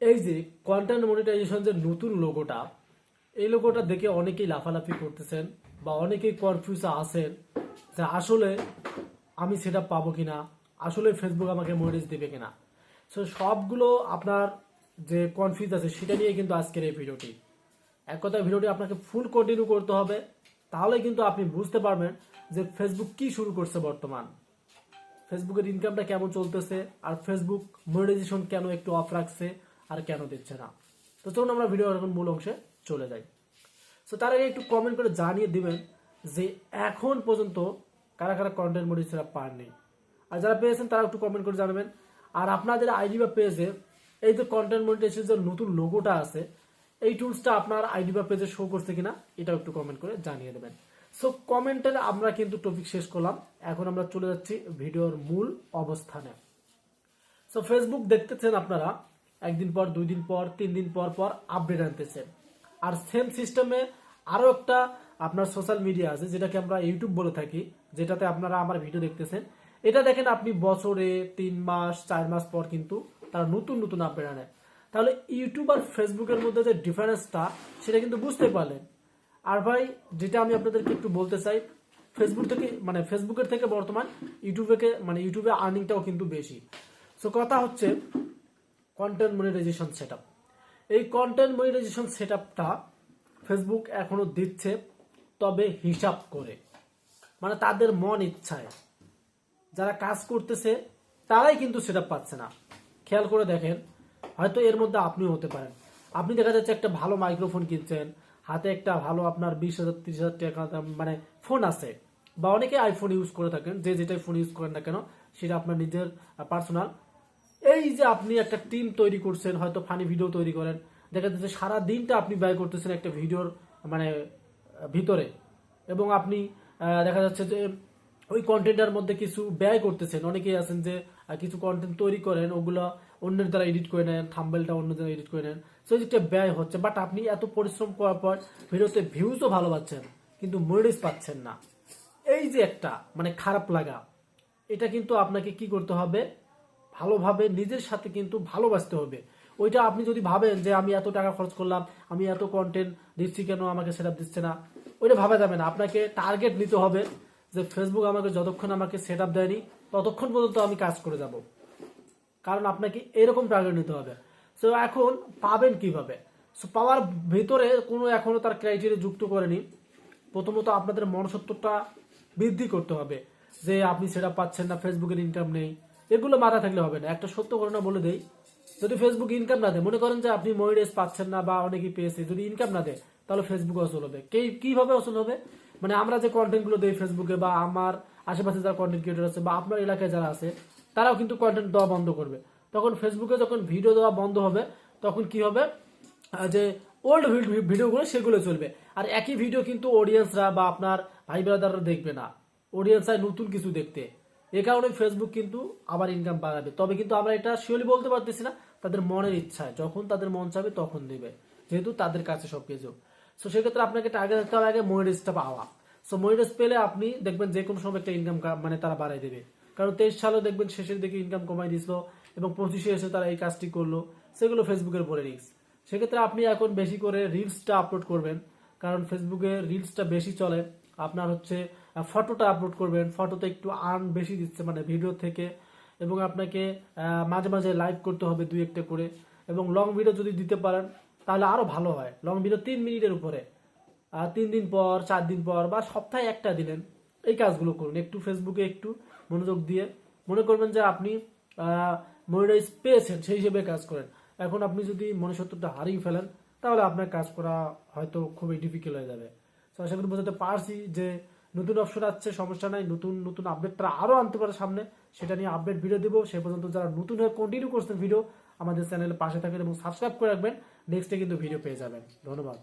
এই যে content monetization যে নতুন লোগোটা এই লোগোটা দেখে অনেকেই লাফালাফি করতেছেন বা অনেকেই কনফিউজ আছেন যে আসলে আমি সেটা পাবো কিনা, আসলে ফেসবুক আমাকে মনিটাইজ দেবে কিনা। সো সবগুলো আপনার যে কনফিউজ আছে, সেটা নিয়ে কিন্তু আজকের এই ভিডিওটি। এক কথায় ভিডিওটি আপনাকে ফুল কন্টিনিউ করতে হবে, তাহলে কিন্তু আপনি বুঝতে পারবেন যে ফেসবুক কি শুরু করছে বর্তমান। ফেসবুকের ইনকামটা কেমন চলতেছে, আর ফেসবুক মনিটাইজেশন কেন একটু অফ রাখছে আর কেন দিচ্ছে না? তো চলুন আমরা ভিডিওর এখন মূল অংশে চলে যাই। সো তার আগে একটু কমেন্ট করে জানিয়ে দিবেন যে এখন পর্যন্ত কারা কারা কন্টেন্ট মনিটাইজেশন পাননি। আর যারা পেয়েছেন তারা একটু কমেন্ট করে জানাবেন। আর আপনাদের আইডি বা পেজে এই যে কন্টেন্ট মনিটাইজেশন যে নতুন লোগোটা আছে, এই টুলসটা আপনার আইডি বা পেজে শো করছে কিনা, এটাও একটু কমেন্ট করে জানিয়ে দেবেন। সো কমেন্টের আমরা কিন্তু টপিক শেষ করলাম। এখন আমরা চলে যাচ্ছি ভিডিওর মূল অবস্থানে। সো ফেসবুক দেখতেছেন আপনারা। একদিন পর দুই দিন পর তিন দিন পর পর আপডেট আনতেছে। আর সেম সিস্টেমে আরও একটা আপনার সোশ্যাল মিডিয়া আছে, যেটাকে আমরা ইউটিউব বলে থাকি, যেটাতে আপনারা আমার ভিডিও দেখতেছেন। এটা দেখেন আপনি বছরে তিন মাস, চার মাস পর কিন্তু তারা নতুন নতুন আপডেট আনে। তাহলে ইউটিউব আর ফেসবুকের মধ্যে যে ডিফারেন্সটা সেটা কিন্তু বুঝতে পারলেন। আর ভাই, যেটা আমি আপনাদেরকে একটু বলতে চাই ফেসবুক থেকে মানে ফেসবুকের থেকে বর্তমান ইউটিউবে মানে ইউটিউবে আর্নিংটাও কিন্তু বেশি। সো কথা হচ্ছে কন্টেন্ট মনিটাইজেশন সেট এই কন্টেন্ট মনিটাইজেশন সেট ফেসবুক এখনও দিচ্ছে, তবে হিসাব করে। মানে তাদের মন ইচ্ছায়। যারা কাজ করতেছে, তারাই কিন্তু সেটা পাচ্ছে না। খেয়াল করে দেখেন, হয়তো এর মধ্যে আপনিও হতে পারেন। আপনি দেখা যাচ্ছে একটা ভালো মাইক্রোফোন কিনছেন, হাতে একটা ভালো আপনার বিশ হাজার, তিরিশ হাজার টাকা মানে ফোন আছে, বা অনেকে আইফোন ইউজ করে থাকেন, যে যেটাই ফোন ইউজ করেন না কেন, সেটা আপনার নিজের পার্সোনাল এই যে আপনি একটা টিম তৈরি করছেন, হয়তো ফানি ভিডিও তৈরি করেন, দেখা যাচ্ছে সারা দিনটা আপনি ব্যয় করতেছেন একটা ভিডিওর মানে ভিতরে। এবং আপনি দেখা যাচ্ছে যে ওই কন্টেন্টের মধ্যে কিছু ব্যয় করতেছেন। অনেকেই আছেন যে কিছু কন্টেন্ট তৈরি করেন, ওগুলো অন্যের দ্বারা এডিট করে নেন থাম্বেলটা অন্য দ্বারা এডিট করে নেন। সো যেটা ব্যয় হচ্ছে বাট আপনি এত পরিশ্রম করার পর ভিডিওতে ভিউজও ভালো পাচ্ছেন, কিন্তু মনিটাইজ পাচ্ছেন না। এই যে একটা মানে খারাপ লাগা, এটা কিন্তু আপনাকে কি করতে হবে? ভালোভাবে নিজের সাথে কিন্তু ভালোবাসতে হবে। ওইটা আপনি যদি ভাবেন যে আমি এত টাকা খরচ করলাম, আমি এত কন্টেন্ট দিচ্ছি কেন, আমাকে সেটা দিচ্ছে না, ওইটা ভাবা যাবে না। আপনাকে টার্গেট নিতে হবে যে ফেসবুক আমাকে যতক্ষণ আমাকে সেট আপ দেয়নি, ততক্ষণ পর্যন্ত আমি কাজ করে যাব। কারণ আপনাকে এরকম টার্গেট নিতে হবে। সো এখন পাবেন কীভাবে? সো পাওয়ার ভিতরে কোনো এখনও তার ক্রাইটেরিয়া যুক্ত করেনি। প্রথমত আপনাদের মনসত্বটা বৃদ্ধি করতে হবে। যে আপনি সেটা পাচ্ছেন না ফেসবুকের ইনকাম নেই। এগুলো মাথা থাকলে হবে না। একটা সত্য ঘটনা বলে দেই, যদি ফেসবুক ইনকাম না দেয়, মনে করেন যে আপনি মনিটাইজ পাচ্ছেন না বা অনেকেই পেয়েছে, যদি ইনকাম না দেয়, তাহলে ফেসবুক অচল হবে। কে কীভাবে অচল হবে? মানে আমরা যে কন্টেন্টগুলো দেই ফেসবুকে বা আমার আশেপাশে যারা কন্টেন্ট ক্রিয়েটর আছে বা আপনার এলাকায় যারা আছে, তারাও কিন্তু কন্টেন্ট দেওয়া বন্ধ করবে। তখন ফেসবুকে যখন ভিডিও দেওয়া বন্ধ হবে, তখন কি হবে? যে ওল্ড ভিডিওগুলো সেগুলো চলবে। আর একই ভিডিও কিন্তু অডিয়েন্সরা বা আপনার ভাই ব্রাদাররা দেখবে না। অডিয়েন্স চায় নতুন কিছু দেখতে। এ কারণে ফেসবুক কিন্তু আবার ইনকাম বাড়াবে। তবে কিন্তু আমরা এটা শিওরলি বলতে পারতেছি না, তাদের মনের ইচ্ছায়। যখন তাদের মন চাবে তখন দেবে। যেহেতু তাদের কাছে সব কিছু সো সেক্ষেত্রে আপনাকে টার্গেট রাখতে হবে আগে মনিটাইজটা পাওয়া। সো মনিটাইজ পেলে আপনি দেখবেন যে কোনো সময় একটা ইনকাম মানে তারা বাড়াই দেবে। কারণ তেইশ সালে দেখবেন শেষের দিকে ইনকাম কমাই দিছিল এবং পঁচিশে এসে তারা এই কাজটি করল। সেগুলো ফেসবুকের পরে রিক্স সেক্ষেত্রে আপনি এখন বেশি করে রিলসটা আপলোড করবেন। কারণ ফেসবুকে রিলসটা বেশি চলে। আপনার হচ্ছে ফটোটা আপলোড করবেন। ফটোতে একটু আর্ন বেশি দিচ্ছে মানে ভিডিও থেকে। এবং আপনাকে মাঝে মাঝে লাইভ করতে হবে দুই একটা করে। এবং লং ভিডিও যদি দিতে পারেন, তাহলে আরও ভালো হয়। লং ভিডিও তিন মিনিটের উপরে। তিন দিন পর, চার দিন পর বা সপ্তাহে একটা দিলেন, এই কাজগুলো করুন। একটু ফেসবুকে একটু মনোযোগ দিয়ে মনে করবেন যে আপনি মনিটাইজ পেয়েছেন, সেই হিসেবে কাজ করেন। এখন আপনি যদি মনুষ্যত্বটা হারিয়ে ফেলেন, তাহলে আপনার কাজ করা হয়তো খুবই ডিফিকাল্ট হয়ে যাবে। তো আশা করি বোঝাতে পারছি যে নতুন অপশন আসছে, সমস্যা নাই, নতুন নতুন আপডেটটা আরও আনতে পারে সামনে, সেটা নিয়ে আপডেট ভিডিও দেবো। সে পর্যন্ত যারা নতুন হয়ে কন্টিনিউ করছেন ভিডিও আমাদের চ্যানেলের পাশে থাকবেন এবং সাবস্ক্রাইব করে রাখবেন নেক্সটে কিন্তু ভিডিও পেয়ে যাবেন। ধন্যবাদ।